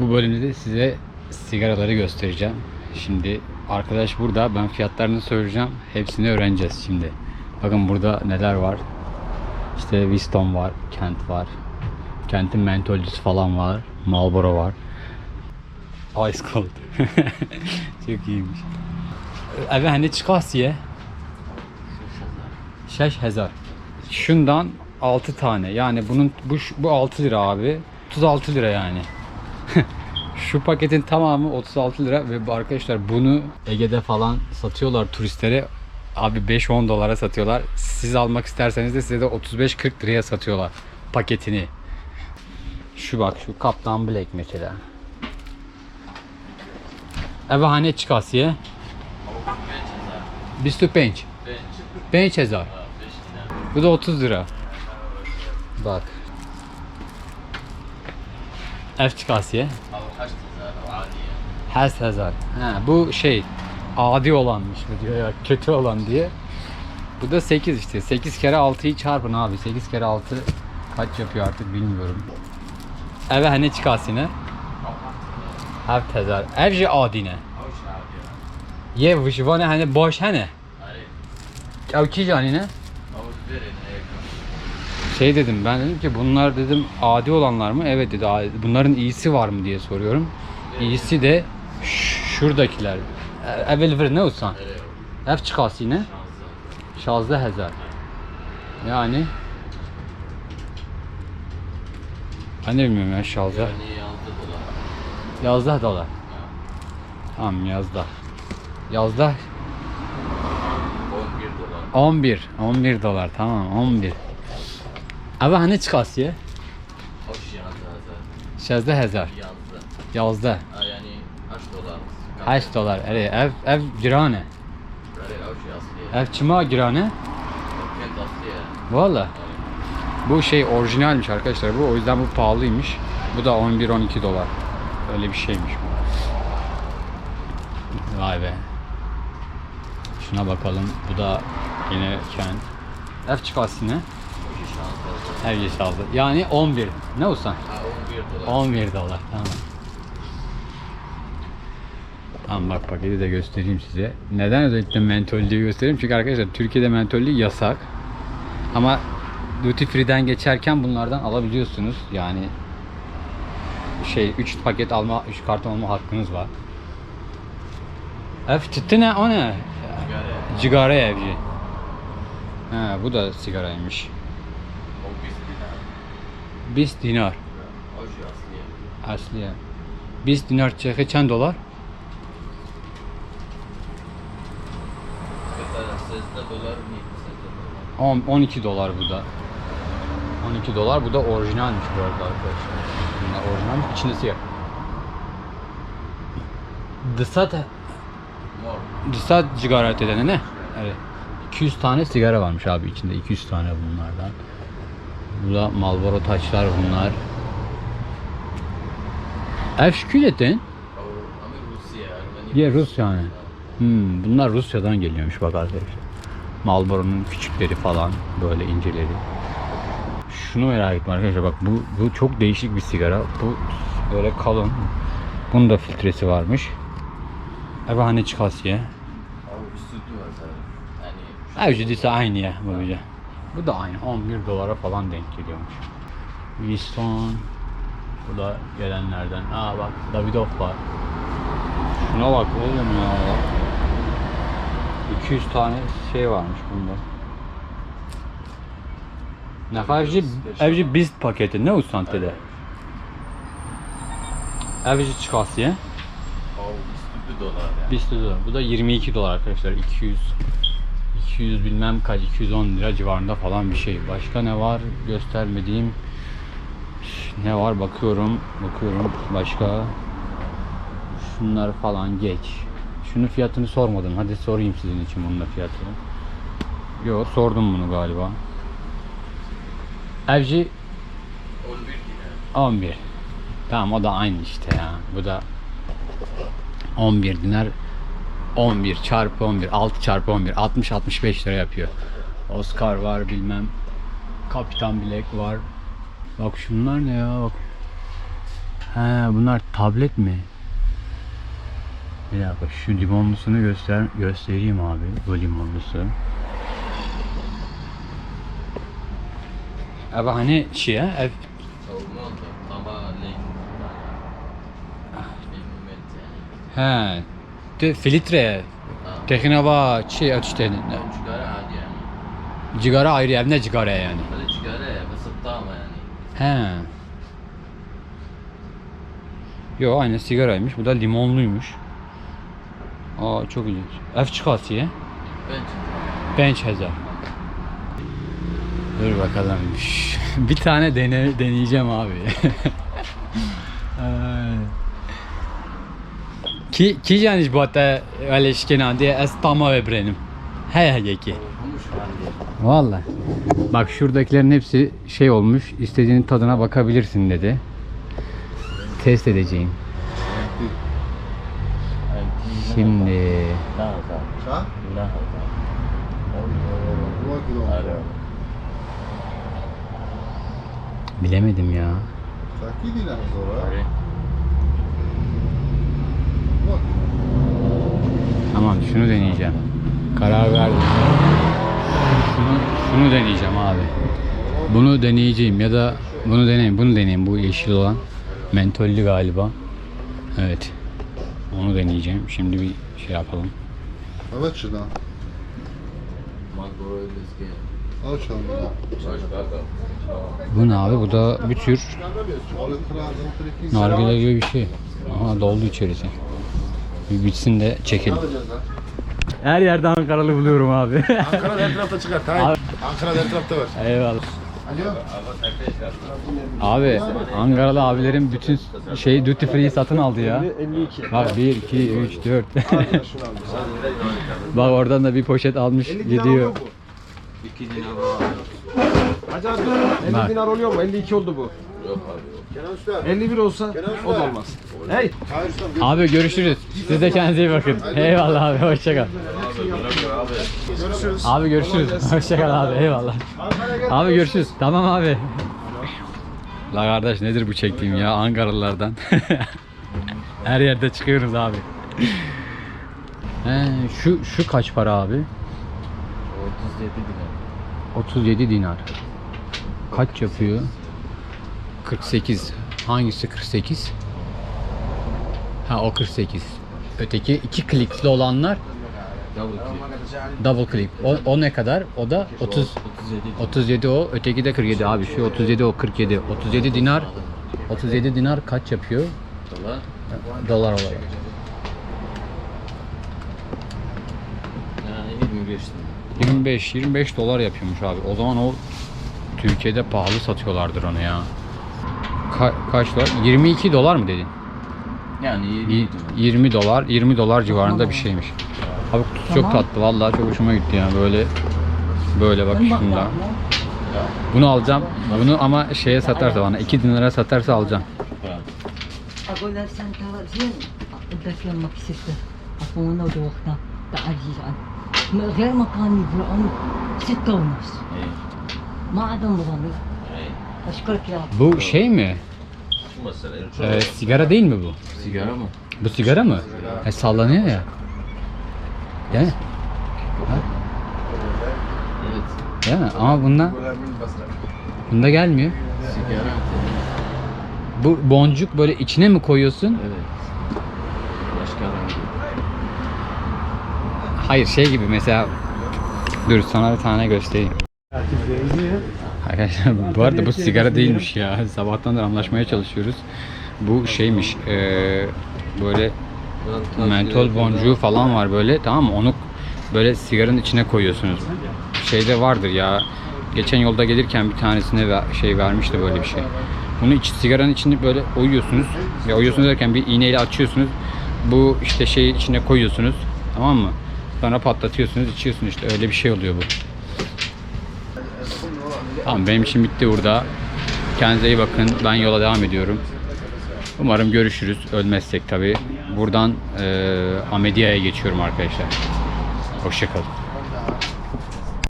Bu bölümde de size sigaraları göstereceğim. Şimdi arkadaş burada. Ben fiyatlarını söyleyeceğim. Hepsini öğreneceğiz şimdi. Bakın burada neler var. İşte Winston var, Kent var. Kent'in mentolcüsü falan var. Marlboro var. Ice Cold. Çok iyiymiş. Evet hani çıkarsiye? 6000. Şundan 6 tane. Yani bunun bu bu 6 lira abi. 36 lira yani. Şu paketin tamamı 36 lira ve arkadaşlar bunu Ege'de falan satıyorlar turistlere. Abi 5-10 dolara satıyorlar. Siz almak isterseniz de size de 35-40 liraya satıyorlar paketini. Şu bak şu Kaptan Black mesela. Evet hani çıkasiye? 25. 5000. Bu da 30 lira. Bak. F çıkasiye. Her sezar. Ha, bu şey adi olanmış mı diyor ya kötü olan diye. Bu da 8 işte. 8 kere 6'yı çarpın abi. 8 kere 6 kaç yapıyor artık bilmiyorum. Evet hani çıkasine? Her tezar. Evci adine. Ye vışvane hani boş hani. Ev ki canine? Şey dedim ben dedim ki bunlar dedim adi olanlar mı? Evet dedi. Bunların iyisi var mı diye soruyorum. İyisi de şuradakiler. E, Evvel ver ne olsan? Ev çıkası yine. Şazda hezar. Yani ben de bilmiyorum ya şazda. Yazda dolar. Tamam yazda. Yazda 11. 11 dolar tamam 11. Ama hani çıkası ya? 16 hezar. Yazda. 8 dolar. Evet, ev ev girane. Ev çima girane. Valla. Bu şey orijinalmiş arkadaşlar bu. O yüzden bu pahalıymış. Bu da 11-12 dolar. Öyle bir şeymiş bu. Vay be. Şuna bakalım. Bu da yine kent. Ev çıkası ne? Ev yeşaldı. Yani 11. Ne olsan? 11 dolar. Tamam. Tamam bak paketi de göstereyim size. Neden özellikle mentollüğü göstereyim? Çünkü arkadaşlar Türkiye'de mentollü yasak. Ama duty free'den geçerken bunlardan alabiliyorsunuz. Yani şey 3 paket alma, 3 karton alma hakkınız var. Ev çıktı ne o ne? Cigara evci. Ha bu da sigaraymış. Biz dinar. Asliye. Biz dinar çekı çen dolar? 10, 12 dolar bu da. 12 dolar bu da orijinalmiş bu arada arkadaşlar. Bunlar orijinalmiş içinde siyah. Dısat Dısat sigara edene ne? Evet. 200 tane sigara varmış abi içinde 200 tane bunlardan. Bu da Marlboro taçlar bunlar. Ev şükületin. Ya Rus yani. Hmm, bunlar Rusya'dan geliyormuş bak arkadaşlar. Marlboro'nun küçükleri falan böyle inceleri. Şunu merak ettim arkadaşlar bak bu, bu çok değişik bir sigara. Bu böyle kalın. Bunun da filtresi varmış. Evhane çıkasıya. Evcidi ise aynı ya böyle. Bu da aynı 11 dolara falan denk geliyormuş. Winston. Bu da gelenlerden. Aa bak Davidoff var. Şuna bak oğlum ya. 200 tane şey varmış bunda. Ne kadar evci, biz paketi ne usantede? Evci çıkasıya. Biz dolar. Bu da 22 dolar arkadaşlar. 200 200 bilmem kaç 210 lira civarında falan bir şey. Başka ne var göstermediğim ne var bakıyorum bakıyorum başka şunlar falan geç. Şunun fiyatını sormadım. Hadi sorayım sizin için bunun da fiyatını. Yo sordum bunu galiba. Evci 11. Tamam o da aynı işte ya. Bu da 11 dinar 11 çarpı 11 6 çarpı 11 60-65 lira yapıyor. Oscar var bilmem. Kapitan Black var. Bak şunlar ne ya bak. He bunlar tablet mi? Bir dakika şu limonlusunu göster göstereyim abi. Bu limonlusu. Abi hani şey ya ev he de filtre teknava şey işte Çıkara hadi yani. cigara ayrı ev ne cigara yani. Çıkara ya kısıtlı ama yani. He. Yo aynı sigaraymış. Bu da limonluymuş. Aa çok ilginç. Ev çıkartıyor. Bence. Bench hazır. Dur bakalım. Bir tane dene, deneyeceğim abi. ki ki janish bota alish kenandi az tamo vebrenim. He he yeki. Vallahi. Bak şuradakilerin hepsi şey olmuş. İstediğinin tadına bakabilirsin dedi. Test edeceğim. Şimdi bilemedim ya. Taki dinar zora. Alo. Dva Tamam şunu deneyeceğim. Karar verdim. Şunu, şunu deneyeceğim abi. Bunu deneyeceğim ya da bunu deneyeyim. Bunu deneyeyim. Bu yeşil olan. Mentollü galiba. Evet. Onu deneyeceğim. Şimdi bir şey yapalım. A već da. Magoro ilizge. A će vam da. Baş kaka. Bu ne abi? Bu da bir tür nargile gibi bir şey. Aha doldu içerisi. Bir bitsin de çekelim. Her yerde Ankaralı buluyorum abi. Ankara her tarafta çıkar. Tamam. Ankara her tarafta var. Eyvallah. Alo. Abi Ankaralı abilerin bütün şey duty free satın aldı ya. 52. Bak 1, 2, 3, 4. Bak oradan da bir poşet almış gidiyor. İki dinar var. Hacı abi 50 Bak. dinar oluyor mu? 52 oldu bu. Yok abi yok. Kenan Usta. 51 olsa o da olmaz. Hey. Hayır Usta. Abi görüşürüz. Siz de kendinize iyi bakın. Eyvallah abi hoşçakal. Görüşürüz. Abi görüşürüz. Hoşçakal abi eyvallah. Abi görüşürüz. Tamam abi. La kardeş nedir bu çektiğim ya Ankaralılardan. Her yerde çıkıyoruz abi. He, şu şu kaç para abi? 37 dinar. 37 dinar. Kaç yapıyor? 48. Hangisi 48? Ha o 48. Öteki iki klikli olanlar Double clip. double click. O, o ne kadar? O da 30 37 dinar. 37 o, öteki de 47 abi. Şu 37 o 47. 37 dinar. 37 dinar kaç yapıyor? Dolar. Dolar olarak. Yani 25 dinar. 25 25 dolar yapıyormuş abi. O zaman o Türkiye'de pahalı satıyorlardır onu ya ka- kaç dolar? 22 dolar mı dedin? Yani 20 dolar. 20 dolar, 20 dolar civarında bir şeymiş. Abi kutusu çok tatlı vallahi çok hoşuma gitti yani böyle böyle bak şunda. Bunu alacağım. Bunu ama şeye satarsa bana 2 dinara satarsa alacağım. Evet. Bu şey mi? Ee, ee, sigara değil mi bu? Sigara mı? Bu sigara mı? Sigara. Sallanıyor ya. Değil mi? Ha? Evet. Değil mi? Ama bunda bunda gelmiyor. Sigara. Bu boncuk böyle içine mi koyuyorsun? Evet. Başka. Hayır şey gibi mesela Dur sana bir tane göstereyim. Arkadaşlar bu arada bu sigara değilmiş ya. Sabahtan da anlaşmaya çalışıyoruz. Bu şeymiş eee, böyle mentol boncuğu falan var böyle tamam mı? Onu böyle sigaranın içine koyuyorsunuz. Şeyde vardır ya. Geçen yolda gelirken bir tanesine şey vermişti böyle bir şey. Bunu iç, sigaranın içinde böyle oyuyorsunuz. Ya oyuyorsunuz derken bir iğneyle açıyorsunuz. Bu işte şeyi içine koyuyorsunuz. Tamam mı? Sonra patlatıyorsunuz, içiyorsunuz işte öyle bir şey oluyor bu. Tamam benim için bitti burada. Kendinize iyi bakın. Ben yola devam ediyorum. Umarım görüşürüz. Ölmezsek tabii. Buradan eee Amedia'ya geçiyorum arkadaşlar. Hoşçakalın.